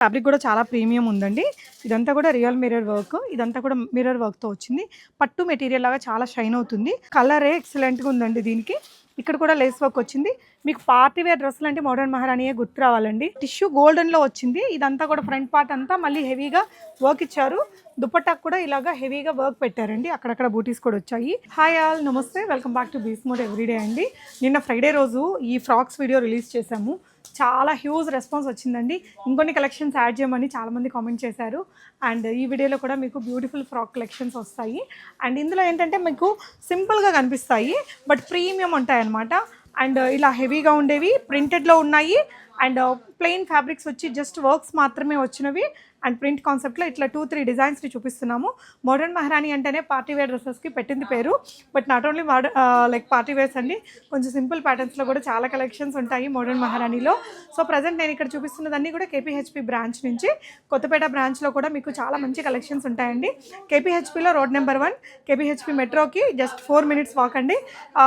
Fabric కూడా చాలా premium ఉందండి. ఇదంతా కూడా రియల్ మిర్రర్ వర్క్. ఇదంతా కూడా మిర్రర్ వర్క్తో వచ్చింది. పట్టు మెటీరియల్ లాగా చాలా షైన్ అవుతుంది. కలరే ఎక్సలెంట్గా ఉందండి దీనికి. ఇక్కడ కూడా లేస్ వర్క్ వచ్చింది. మీకు పార్టీ వేర్ డ్రెస్సులు అంటే మోడర్న్ మహారాణియే గుర్తు రావాలండి. టిష్యూ గోల్డెన్లో వచ్చింది. ఇదంతా కూడా ఫ్రంట్ పార్ట్ అంతా మళ్ళీ హెవీగా వర్క్ ఇచ్చారు. దుపట్టాకు కూడా ఇలాగా హెవీగా వర్క్ పెట్టారండి. అక్కడక్కడ బూటీస్ కూడా వచ్చాయి. హాయ్ ఆల్ నమస్తే. Welcome back to bees mode everyday అండి. నిన్న ఫ్రైడే రోజు ఈ ఫ్రాక్స్ వీడియో రిలీజ్ చేశాము. చాలా హ్యూజ్ రెస్పాన్స్ వచ్చిందండి. ఇంకొన్ని కలెక్షన్స్ యాడ్ చేయమని చాలామంది కామెంట్ చేశారు. అండ్ ఈ వీడియోలో కూడా మీకు బ్యూటిఫుల్ ఫ్రాక్ కలెక్షన్స్ వస్తాయి. అండ్ ఇందులో ఏంటంటే మీకు సింపుల్గా కనిపిస్తాయి బట్ ప్రీమియం ఉంటాయి అన్నమాట అండ్ ఇలా హెవీగా ఉండేవి ప్రింటెడ్లో ఉన్నాయి. అండ్ ప్లెయిన్ ఫ్యాబ్రిక్స్ వచ్చి జస్ట్ వర్క్స్ మాత్రమే వచ్చినవి. అండ్ ప్రింట్ కాన్సెప్ట్లో ఇట్లా టూ త్రీ డిజైన్స్ని చూపిస్తున్నాము. మోడర్న్ మహారాణి అంటేనే పార్టీ వేర్ డ్రెస్సెస్కి పెట్టింది పేరు. But not only modern like party wears అండి కొంచెం సింపుల్ ప్యాటర్న్స్లో కూడా చాలా కలెక్షన్స్ ఉంటాయి మోడర్న్ మహారాణిలో. సో ప్రజెంట్ నేను ఇక్కడ చూపిస్తున్నదన్నీ కూడా కేపీహెచ్పి బ్రాంచ్ నుంచి. కొత్తపేట బ్రాంచ్లో కూడా మీకు చాలా మంచి కలెక్షన్స్ ఉంటాయండి. కేపీహెచ్పిలో రోడ్ నెంబర్ వన్ కేపీహెచ్పి మెట్రోకి జస్ట్ ఫోర్ మినిట్స్ వాక్ అండి.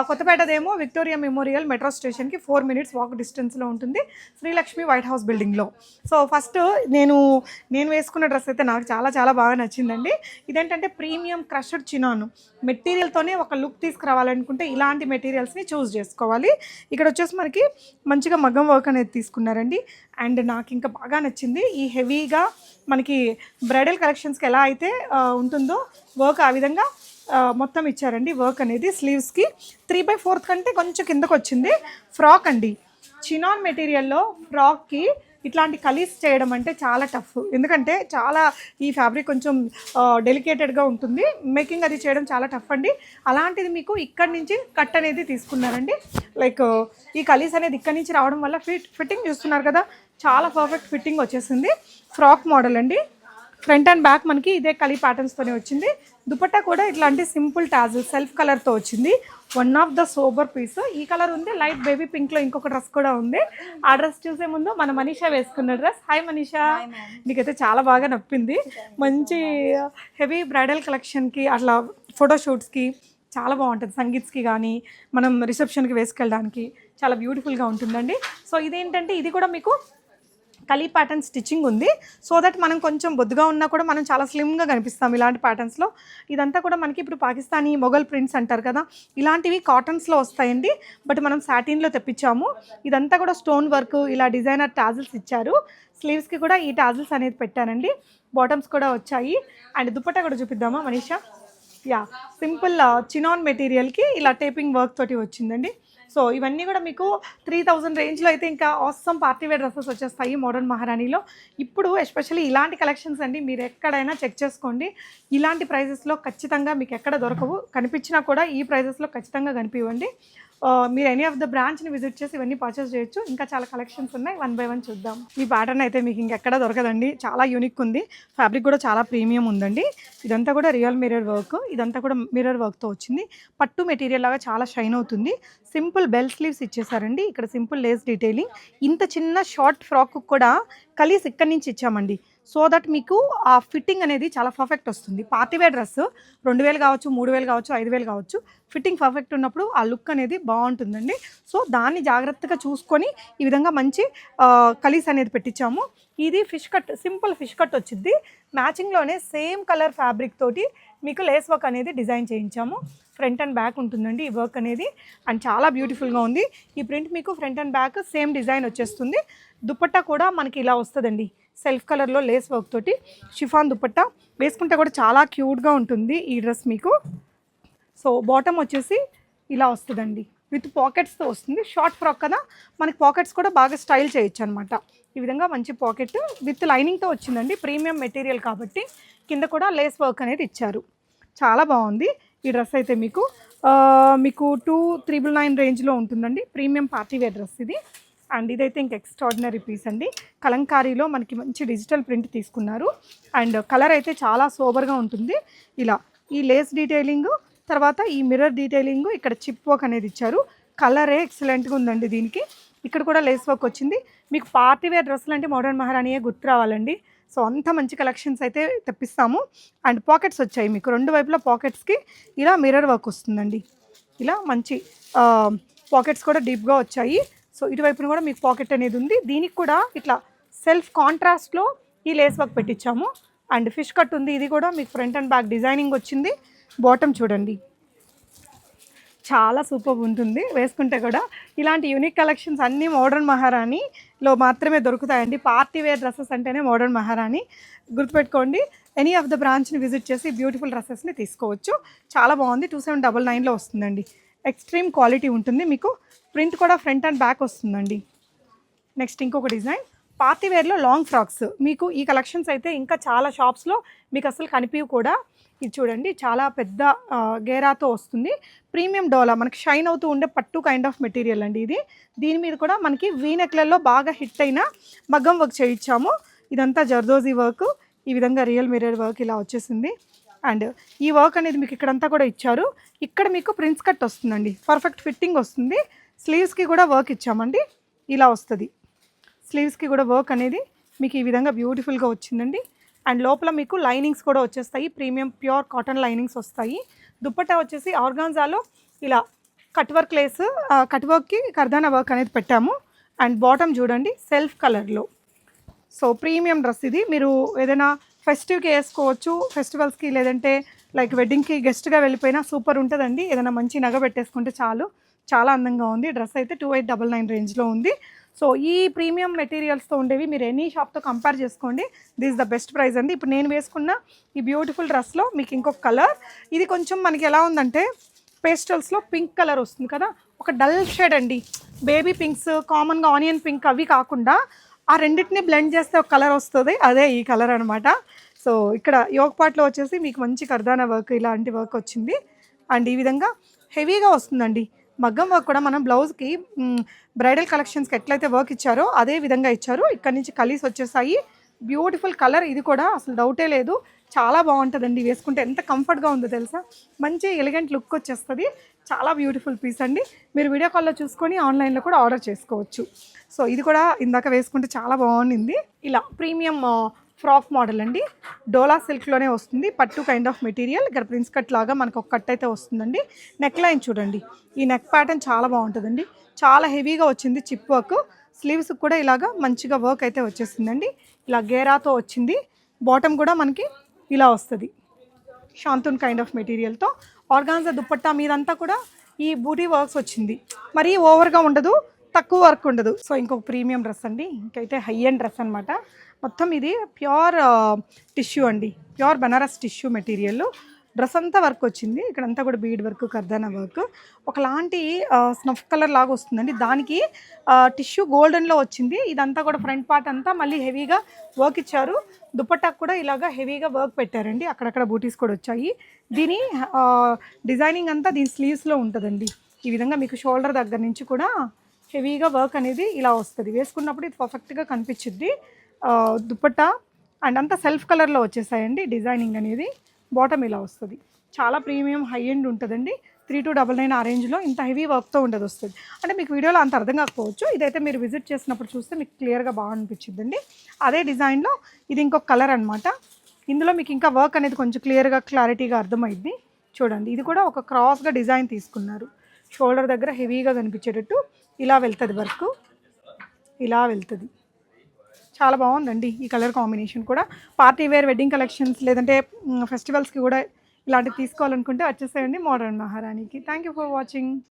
కొత్తపేటదేమో విక్టోరియా మెమోరియల్ మెట్రో స్టేషన్కి ఫోర్ మినిట్స్ వాక్ డిస్టెన్స్లో ఉంటుంది. శ్రీలక్ష్మి వైట్ హౌస్ బిల్డింగ్లో. సో ఫస్ట్ నేను నేను నేను వేసుకున్న డ్రెస్ అయితే నాకు చాలా చాలా బాగా నచ్చిందండి. ఇదేంటంటే ప్రీమియం క్రషడ్ చినాను. మెటీరియల్తోనే ఒక లుక్ తీసుకురావాలనుకుంటే ఇలాంటి మెటీరియల్స్ని చూస్ చేసుకోవాలి. ఇక్కడ వచ్చేసి మనకి మంచిగా మగ్గం వర్క్ అనేది తీసుకున్నారండి. అండ్ నాకు ఇంకా బాగా నచ్చింది ఈ హెవీగా మనకి బ్రైడల్ కలెక్షన్స్కి ఎలా అయితే ఉంటుందో వర్క్ ఆ విధంగా మొత్తం ఇచ్చారండి వర్క్ అనేది స్లీవ్స్కి. త్రీ బై ఫోర్త్ కంటే కొంచెం కిందకు వచ్చింది ఫ్రాక్ అండి. చినాన్ మెటీరియల్లో ఫ్రాక్కి ఇట్లాంటి కలీస్ చేయడం అంటే చాలా టఫ్ ఎందుకంటే చాలా ఈ ఫ్యాబ్రిక్ కొంచెం డెలికేటెడ్గా ఉంటుంది. మేకింగ్ అది చేయడం చాలా టఫ్ అండి. అలాంటిది మీకు ఇక్కడి నుంచి కట్ అనేది తీసుకున్నారండి. లైక్ ఈ కలీస్ అనేది ఇక్కడి నుంచి రావడం వల్ల ఫిట్ ఫిట్టింగ్ చూస్తున్నారు కదా చాలా పర్ఫెక్ట్ ఫిట్టింగ్ వచ్చేసింది. ఫ్రాక్ మోడల్ అండి. ఫ్రంట్ అండ్ బ్యాక్ మనకి ఇదే కలీ ప్యాటర్న్స్తోనే వచ్చింది. దుపట్టా కూడా ఇట్లాంటి సింపుల్ టాజిల్ సెల్ఫ్ కలర్తో వచ్చింది. One of the sober piece ఈ కలర్ ఉంది లైట్ బేబీ పింక్లో ఇంకొక డ్రెస్ కూడా ఉంది. ఆ డ్రెస్ చూసే ముందు మన మనీషా వేసుకున్న డ్రెస్. హాయ్ మనీషా. నీకైతే చాలా బాగా నప్పింది. మంచి హెవీ బ్రైడల్ కలెక్షన్కి అట్లా ఫోటోషూట్స్కి చాలా బాగుంటుంది. సంగీత్స్కి కానీ మనం రిసెప్షన్కి వేసుకెళ్ళడానికి చాలా బ్యూటిఫుల్గా ఉంటుందండి. సో ఇదేంటంటే ఇది కూడా మీకు కలీ ప్యాటర్న్ స్టిచ్చింగ్ ఉంది. సో దట్ మనం కొంచెం బొద్దుగా ఉన్నా కూడా మనం చాలా స్లిమ్గా కనిపిస్తాం ఇలాంటి ప్యాటర్న్స్లో ఇదంతా కూడా మనకి ఇప్పుడు పాకిస్తానీ మొఘల్ ప్రింట్స్ అంటారు కదా. ఇలాంటివి కాటన్స్లో వస్తాయండి. బట్ మనం సాటిన్లో తెప్పించాము. ఇదంతా కూడా స్టోన్ వర్క్ ఇలా డిజైనర్ టాజిల్స్ ఇచ్చారు. స్లీవ్స్కి కూడా ఈ టాజిల్స్ అనేది పెట్టానండి. బాటమ్స్ కూడా వచ్చాయి. అండ్ దుపట్టా కూడా చూపిద్దామా మనీషా? యా సింపుల్ చినాన్ మెటీరియల్కి ఇలా టేపింగ్ వర్క్ తోటి వచ్చిందండి. సో ఇవన్నీ కూడా మీకు త్రీ థౌజండ్ రేంజ్లో అయితే ఇంకా ఆసమ్ పార్టీ వేర్ డ్రెస్సెస్ వచ్చేస్తాయి మోడర్న్ మహారాణిలో ఇప్పుడు ఎస్పెషల్లీ ఇలాంటి కలెక్షన్స్ అండి మీరు ఎక్కడైనా చెక్ చేసుకోండి. ఇలాంటి ప్రైజెస్లో ఖచ్చితంగా మీకు ఎక్కడ దొరకవు. కనిపించినా కూడా ఈ ప్రైజెస్లో ఖచ్చితంగా కనిపివ్వండి. మీరు ఎనీ ఆఫ్ ద బ్రాంచ్ని విజిట్ చేసి ఇవన్నీ పర్చేస్ చేయొచ్చు. ఇంకా చాలా కలెక్షన్స్ ఉన్నాయి. వన్ బై వన్ చూద్దాం. ఈ ప్యాటర్న్ అయితే మీకు ఇంకెక్కడ దొరకదండి. చాలా యూనిక్ ఉంది. ఫ్యాబ్రిక్ కూడా చాలా ప్రీమియం ఉందండి. ఇదంతా కూడా రియల్ మిర్రర్ వర్క్ ఇదంతా కూడా మిర్రర్ వర్క్తో వచ్చింది. పట్టు మెటీరియల్ లాగా చాలా షైన్ అవుతుంది. సింపుల్ బెల్ స్లీవ్స్ ఇచ్చేసారండి. ఇక్కడ సింపుల్ లేస్ డీటెయిలింగ్ ఇంత చిన్న షార్ట్ ఫ్రాక్ కూడా కలిసి ఇక్కడి నుంచి ఇచ్చామండి. సో దట్ మీకు ఆ ఫిట్టింగ్ అనేది చాలా పర్ఫెక్ట్ వస్తుంది. పార్టీ వేర్ డ్రెస్ రెండు వేలు కావచ్చు మూడు వేలు కావచ్చు ఐదు వేలు కావచ్చు ఫిట్టింగ్ పర్ఫెక్ట్ ఉన్నప్పుడు ఆ లుక్ అనేది బాగుంటుందండి. సో దాన్ని జాగ్రత్తగా చూసుకొని ఈ విధంగా మంచి కలీస్ అనేది పెట్టించాము. ఇది fish cut simple fish cut వచ్చింది. మ్యాచింగ్లోనే సేమ్ కలర్ ఫ్యాబ్రిక్ తోటి మీకు లేస్ వర్క్ అనేది డిజైన్ చేయించాము. ఫ్రంట్ అండ్ బ్యాక్ ఉంటుందండి ఈ వర్క్ అనేది. అండ్ చాలా బ్యూటిఫుల్గా ఉంది. ఈ ప్రింట్ మీకు front and back same design వచ్చేస్తుంది. దుపట్టా కూడా మనకి ఇలా వస్తుందండి. సెల్ఫ్ కలర్లో లేస్ వర్క్ తోటి షిఫాన్ దుపట్టా వేసుకుంటే కూడా చాలా క్యూట్గా ఉంటుంది ఈ డ్రెస్ మీకు. సో బాటమ్ వచ్చేసి ఇలా వస్తుందండి. విత్ పాకెట్స్తో వస్తుంది. షార్ట్ ఫ్రాక్ కదా మనకి పాకెట్స్ కూడా బాగా స్టైల్ చేయొచ్చు అనమాట ఈ విధంగా మంచి పాకెట్ విత్ లైనింగ్తో వచ్చిందండి. ప్రీమియం మెటీరియల్ కాబట్టి కింద కూడా లేస్ వర్క్ అనేది ఇచ్చారు. చాలా బాగుంది ఈ డ్రెస్ అయితే మీకు. మీకు టూ త్రిబుల్ నైన్ రేంజ్లో ఉంటుందండి. ప్రీమియం పార్టీవేర్ డ్రెస్ ఇది. అండ్ ఇదైతే ఇంక ఎక్స్ట్రాడినరీ పీస్ అండి. కలంకారీలో మనకి మంచి డిజిటల్ ప్రింట్ తీసుకున్నారు. అండ్ కలర్ అయితే చాలా సోబర్గా ఉంటుంది. ఇలా ఈ లేస్ డీటెయిలింగ్ తర్వాత ఈ మిర్రర్ డీటెయిలింగ్ ఇక్కడ చిప్ వర్క్ అనేది ఇచ్చారు. కలరే ఎక్సలెంట్గా ఉందండి దీనికి. ఇక్కడ కూడా లేస్ వర్క్ వచ్చింది. మీకు పార్టీ వేర్ డ్రెస్సులు అంటే మోడర్న్ మహారాణియే గుర్తు రావాలండి. సో అంత మంచి కలెక్షన్స్ అయితే తెప్పిస్తాము. అండ్ పాకెట్స్ వచ్చాయి మీకు. రెండు వైపులా పాకెట్స్కి ఇలా మిర్రర్ వర్క్ వస్తుందండి. ఇలా మంచి పాకెట్స్ కూడా డీప్గా వచ్చాయి. సో ఇటువైపున కూడా మీకు పాకెట్ అనేది ఉంది. దీనికి కూడా ఇట్లా సెల్ఫ్ కాంట్రాస్ట్లో ఈ లేస్ వర్క్ పెట్టించాము. అండ్ ఫిష్ కట్ ఉంది. ఇది కూడా మీకు ఫ్రంట్ అండ్ బ్యాక్ డిజైనింగ్ వచ్చింది. బాటమ్ చూడండి. చాలా సూపర్ ఉంటుంది. వేసుకుంటే కూడా ఇలాంటి యూనిక్ కలెక్షన్స్ అన్నీ మోడర్న్ మహారాణిలో మాత్రమే దొరుకుతాయండి. పార్టీ వేర్ డ్రెస్సెస్ అంటేనే మోడర్న్ మహారాణి. గుర్తుపెట్టుకోండి ఎనీ ఆఫ్ ద బ్రాంచ్ని విజిట్ చేసి బ్యూటిఫుల్ డ్రెస్సెస్ని తీసుకోవచ్చు. చాలా బాగుంది. టూ సెవెన్ డబల్ నైన్లో వస్తుందండి. ఎక్స్ట్రీమ్ క్వాలిటీ ఉంటుంది. మీకు ప్రింట్ కూడా ఫ్రంట్ అండ్ బ్యాక్ వస్తుందండి. నెక్స్ట్ ఇంకొక డిజైన్. పార్టీ వేర్లో లాంగ్ ఫ్రాక్స్. మీకు ఈ కలెక్షన్స్ అయితే ఇంకా చాలా షాప్స్లో మీకు అసలు కనిపించవు కూడా. ఇది చూడండి చాలా పెద్ద గేరాతో వస్తుంది. ప్రీమియం డోలా మనకి షైన్ అవుతూ ఉండే పట్టు కైండ్ ఆఫ్ మెటీరియల్ అండి ఇది. దీని మీద కూడా మనకి వీనెక్లలో బాగా హిట్ అయిన మగ్గం వర్క్ చేయించాము. ఇదంతా జర్దోజీ వర్క్ ఈ విధంగా రియల్ మిరర్ వర్క్ ఇలా వచ్చేసింది. అండ్ ఈ వర్క్ అనేది మీకు ఇక్కడంతా కూడా ఇచ్చారు. ఇక్కడ మీకు ప్రిన్స్ కట్ వస్తుందండి. పర్ఫెక్ట్ ఫిట్టింగ్ వస్తుంది. స్లీవ్స్కి కూడా వర్క్ ఇచ్చామండి. ఇలా వస్తుంది. స్లీవ్స్కి కూడా వర్క్ అనేది మీకు ఈ విధంగా బ్యూటిఫుల్గా వచ్చిందండి. అండ్ లోపల మీకు లైనింగ్స్ కూడా వచ్చేస్తాయి. ప్రీమియం ప్యూర్ కాటన్ లైనింగ్స్ వస్తాయి. దుప్పట్టా వచ్చేసి ఆర్గాన్జాలో ఇలా కట్ వర్క్ లేస్ కట్ వర్క్కి కర్దానా వర్క్ అనేది పెట్టాము. అండ్ బాటమ్ చూడండి సెల్ఫ్ కలర్లో సో ప్రీమియం డ్రెస్ ఇది. మీరు ఏదైనా ఫెస్టివ్కి వేసుకోవచ్చు. ఫెస్టివల్స్కి లేదంటే లైక్ వెడ్డింగ్కి గెస్ట్గా వెళ్ళిపోయినా సూపర్ ఉంటుందండి. ఏదైనా మంచి నగ పెట్టేసుకుంటే చాలు. చాలా అందంగా ఉంది. డ్రెస్ అయితే టూ ఎయిట్ డబల్ నైన్ రేంజ్లో ఉంది. సో ఈ ప్రీమియం మెటీరియల్స్తో ఉండేవి మీరు ఎనీ షాప్తో కంపేర్ చేసుకోండి. దిస్ ద బెస్ట్ ప్రైస్ అండి. ఇప్పుడు నేను వేసుకున్న ఈ బ్యూటిఫుల్ డ్రెస్లో మీకు ఇంకొక కలర్ ఇది కొంచెం మనకి ఎలా ఉందంటే పేస్టల్స్లో పింక్ కలర్ వస్తుంది కదా. ఒక డల్ షేడ్ అండి. బేబీ పింక్స్ కామన్గా ఆనియన్ పింక్ అవి కాకుండా ఆ రెండింటిని బ్లెండ్ చేస్తే ఒక కలర్ వస్తుంది. అదే ఈ కలర్ అనమాట సో ఇక్కడ యోగ పాట్లో వచ్చేసి మీకు మంచి కర్దానా వర్క్ ఇలాంటి వర్క్ వచ్చింది. అండ్ ఈ విధంగా హెవీగా వస్తుందండి. మగ్గం వర్క్ కూడా మనం బ్లౌజ్కి బ్రైడల్ కలెక్షన్స్కి ఎట్లయితే వర్క్ ఇచ్చారో అదే విధంగా ఇచ్చారు. ఇక్కడ నుంచి కలీస్ వచ్చేసాయి. బ్యూటిఫుల్ కలర్ ఇది కూడా అసలు డౌటే లేదు. చాలా బాగుంటుందండి వేసుకుంటే. ఎంత కంఫర్ట్గా ఉందో తెలుసా? మంచి ఎలిగెంట్ లుక్ వచ్చేస్తుంది. చాలా బ్యూటిఫుల్ పీస్ అండి. మీరు వీడియో కాల్లో చూసుకొని ఆన్లైన్లో కూడా ఆర్డర్ చేసుకోవచ్చు. సో ఇది కూడా ఇందాక వేసుకుంటే చాలా బాగుంది ఇలా ప్రీమియం ఫ్రాక్ మోడల్ అండి. డోలా సిల్క్లోనే వస్తుంది. పట్టు కైండ్ ఆఫ్ మెటీరియల్ ఇక్కడ ప్రిన్స్ కట్ లాగా మనకు ఒక కట్ అయితే వస్తుందండి. నెక్ లైన్ చూడండి. ఈ నెక్ ప్యాటర్న్ చాలా బాగుంటుందండి. చాలా హెవీగా వచ్చింది చిప్ వర్క్ స్లీవ్స్ కూడా ఇలాగా మంచిగా వర్క్ అయితే వచ్చేసిందండి ఇలా గేరాతో వచ్చింది. బాటమ్ కూడా మనకి ఇలా వస్తుంది. షాంతూన్ కైండ్ ఆఫ్ మెటీరియల్తో ఆర్గాన్జా దుప్పట్టా మీదంతా కూడా ఈ బూటీ వర్క్స్ వచ్చింది. మరీ ఓవర్గా ఉండదు తక్కువ వర్క్ ఉండదు. సో ఇంకొక ప్రీమియం డ్రెస్ అండి. ఇంకైతే హై అండ్ డ్రెస్ అనమాట మొత్తం ఇది ప్యూర్ టిష్యూ uh, అండి. Pure Banaras tissue material dress అంతా వర్క్ వచ్చింది ఇక్కడంతా కూడా బీడ్ వర్క్ కర్దానా వర్క్. ఒకలాంటి స్నఫ్ కలర్ లాగా వస్తుందండి. దానికి టిష్యూ గోల్డెన్లో వచ్చింది. ఇదంతా కూడా ఫ్రంట్ పార్ట్ అంతా మళ్ళీ హెవీగా వర్క్ ఇచ్చారు. దుపట్టాకు కూడా ఇలాగా హెవీగా వర్క్ పెట్టారండి. అక్కడక్కడ బూటీస్ కూడా వచ్చాయి. దీని డిజైనింగ్ అంతా దీని స్లీవ్స్లో ఉంటుందండి. ఈ విధంగా మీకు షోల్డర్ దగ్గర నుంచి కూడా హెవీగా వర్క్ అనేది ఇలా వస్తుంది. వేసుకున్నప్పుడు ఇది పర్ఫెక్ట్గా కనిపించింది ఆ, దుపట్టా అండ్ అంతా సెల్ఫ్ కలర్లో వచ్చేసాయండి డిజైనింగ్ అనేది. బాటమ్ ఇలా వస్తుంది. చాలా ప్రీమియం హై ఎండ్ ఉంటుందండి. త్రీ టు డబల్ నైన్ ఆ రేంజ్లో ఇంత హెవీ వర్క్తో ఉండదు వస్తుంది. అంటే మీకు వీడియోలో అంత అర్థం కాకపోవచ్చు. ఇదైతే మీరు విజిట్ చేసినప్పుడు చూస్తే మీకు క్లియర్గా బాగా అనిపించిందండి అదే డిజైన్లో ఇది ఇంకొక కలర్ అనమాట ఇందులో మీకు ఇంకా వర్క్ అనేది కొంచెం క్లియర్గా క్లారిటీగా అర్థమైంది చూడండి ఇది కూడా ఒక క్రాస్గా డిజైన్ తీసుకున్నారు. షోల్డర్ దగ్గర హెవీగా కనిపించేటట్టు ఇలా వెళ్తుంది వర్క్ ఇలా వెళ్తుంది. చాలా బాగుందండి ఈ కలర్ కాంబినేషన్ కూడా. పార్టీ వేర్ వెడ్డింగ్ కలెక్షన్స్ లేదంటే ఫెస్టివల్స్కి కూడా ఇలాంటివి తీసుకోవాలనుకుంటే వచ్చేసేయండి modern మహారాణికి. Thank you for watching